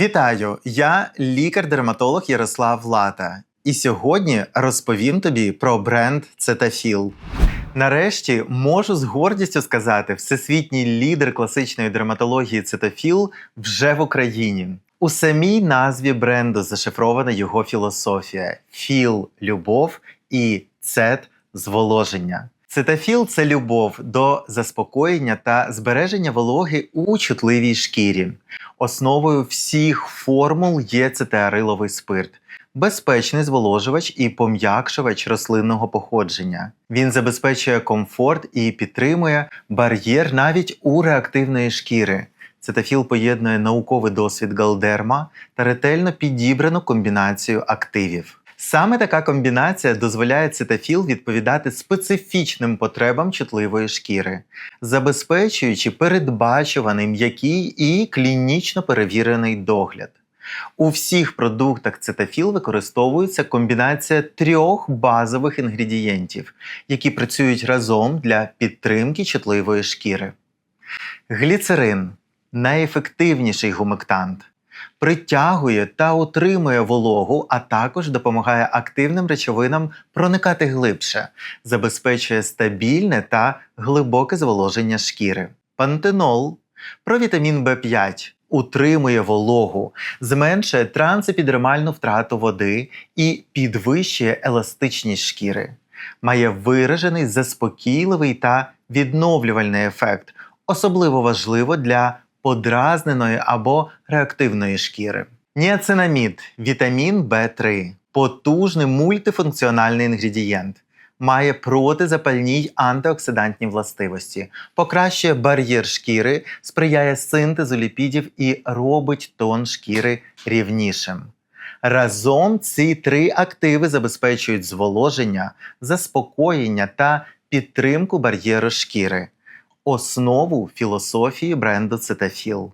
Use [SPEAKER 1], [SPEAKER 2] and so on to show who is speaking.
[SPEAKER 1] Вітаю! Я лікар-дерматолог Ярослав Лата. І сьогодні розповім тобі про бренд Cetaphil. Нарешті можу з гордістю сказати, всесвітній лідер класичної дерматології Cetaphil вже в Україні. У самій назві бренду зашифрована його філософія: філ любов і цет зволоження. Цетафіл це любов до заспокоєння та збереження вологи у чутливій шкірі. Основою всіх формул є цитеариловий спирт, безпечний зволожувач і пом'якшувач рослинного походження. Він забезпечує комфорт і підтримує бар'єр навіть у реактивної шкіри. Цетафіл поєднує науковий досвід Галдерма та ретельно підібрану комбінацію активів. Саме така комбінація дозволяє цетафіл відповідати специфічним потребам чутливої шкіри, забезпечуючи передбачуваний м'який і клінічно перевірений догляд. У всіх продуктах цетафіл використовується комбінація трьох базових інгредієнтів, які працюють разом для підтримки чутливої шкіри. Гліцерин найефективніший гумектант. Притягує та утримує вологу, а також допомагає активним речовинам проникати глибше, забезпечує стабільне та глибоке зволоження шкіри. Пантенол про вітамін В5 утримує вологу, зменшує трансепідермальну втрату води і підвищує еластичність шкіри. Має виражений заспокійливий та відновлювальний ефект, особливо важливо для подразненої або реактивної шкіри. Ніацинамід – вітамін В3, потужний мультифункціональний інгредієнт. Має протизапальні й антиоксидантні властивості, покращує бар'єр шкіри, сприяє синтезу ліпідів і робить тон шкіри рівнішим. Разом ці три активи забезпечують зволоження, заспокоєння та підтримку бар'єру шкіри, основу філософії бренду Cetaphil.